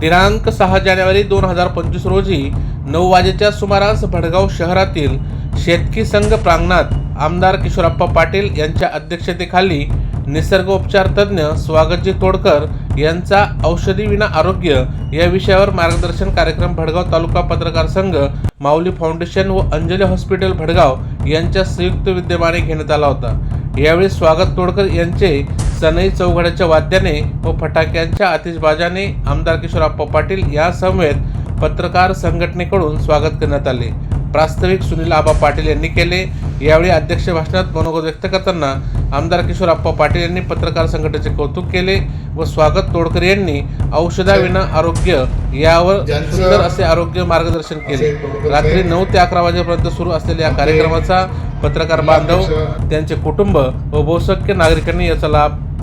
दिनांक सहा जानेवारी दोन हजार पंचवीस रोजी नऊ वाजेच्या सुमारास भडगाव शहरातील शेतकी संघ प्रांगणात आमदार किशोरप्पा पाटील यांच्या अध्यक्षतेखाली निसर्गोपचार तज्ज्ञ स्वागतजी तोडकर यांचा औषधी विना आरोग्य या विषयावर मार्गदर्शन कार्यक्रम भडगाव तालुका पत्रकार संघ माऊली फाउंडेशन व अंजली हॉस्पिटल भडगाव यांच्या संयुक्त विद्यमाने घेण्यात आला होता. यावेळी स्वागत तोडकर यांचे सनई चौघड्याच्या वाद्याने व फटाक्यांच्या आतिषबाजाने आमदार किशोरप्पा पाटील या समवेत पत्रकार संघटनेकडून स्वागत करण्यात आले. प्रास्ताविक सुनील आबा पाटील यांनी केले. यावेळी अध्यक्ष भाषणात मनोगत व्यक्त करताना आमदार किशोरप्पा पाटील यांनी पत्रकार संघटनेचे कौतुक केले व स्वागत तोडकर यांनी औषधाविना आरोग्य यावर सुंदर असे आरोग्य मार्गदर्शन केले. रात्री नऊ ते अकरा वाजेपर्यंत सुरू असलेल्या या कार्यक्रमाचा पत्रकार बांधव त्यांचे कुटुंब व बहुसंख्य नागरिकांनी याचा लाभ